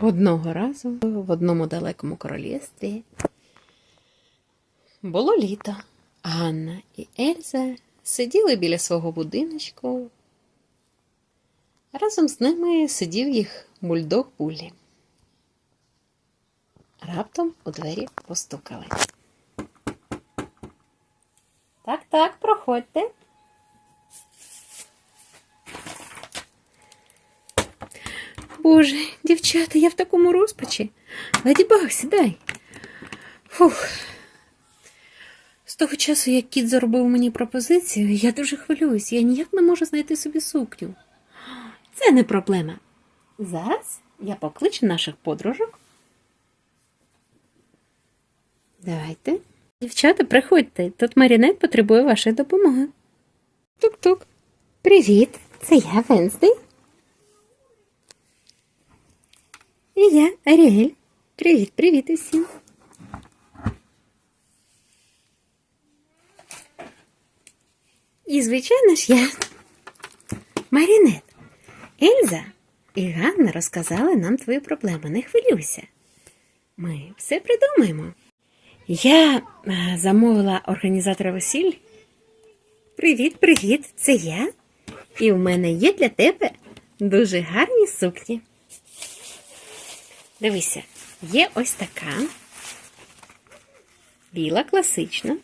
Одного разу в одному далекому королівстві було літо. Ганна і Ельза сиділи біля свого будиночку. Разом з ними сидів їх бульдог Буллі. Раптом у двері постукали. Так, так, проходьте. Боже, дівчата, я в такому розпачі. Леді Баг, сідай. Фух. З того часу, як кіт заробив мені пропозицію, я дуже хвилююсь, я ніяк не можу знайти собі сукню. Це не проблема. Зараз я покличу наших подружок. Давайте. Дівчата, приходьте. Тут Марінет потребує вашої допомоги. Тук-тук. Привіт, це я Венздей. І я, Аріель. Привіт, привіт усім. І, звичайно ж, я Марінет. Ельза і Ганна розказали нам твою проблему. Не хвилюйся. Ми все придумаємо. Я замовила організатора весіль. Привіт, привіт, це я. І в мене є для тебе дуже гарні сукні. Дивися, є ось така. Біла, класична.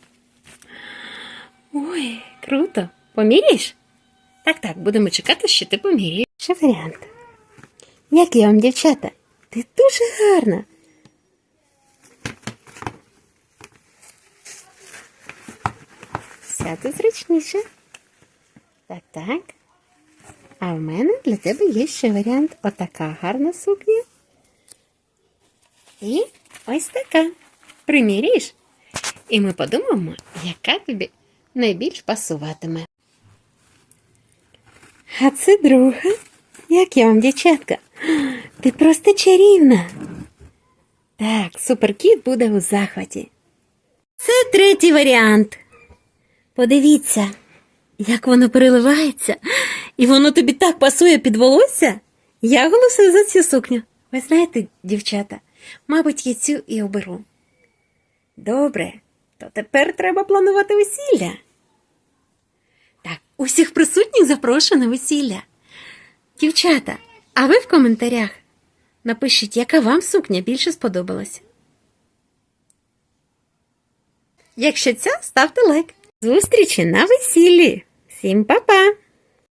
Ой, круто. Поміряєш? Так, так, будемо чекати, що ти поміряєш. Ще варіант. Як я вам, дівчата? Ти дуже гарна. Сяти зручніше. Так, так. А в мене для тебе є ще варіант. Отака гарна сукня. І ось така. Приміряєш? І ми подумаємо, яка тобі найбільш пасуватиме. А це друга. Як я вам, дівчатка? Ти просто чарівна. Так, суперкіт буде у захваті. Це третій варіант. Подивіться, як воно переливається, і воно тобі так пасує під волосся. Я голосую за цю сукню. Ви знаєте, дівчата, мабуть, я цю і оберу. Добре, то тепер треба планувати весілля. Так, усіх присутніх запрошую на весілля. Дівчата, а ви в коментарях напишіть, яка вам сукня більше сподобалась. Якщо ця, ставте лайк. Зустрічі на весіллі. Всім па-па!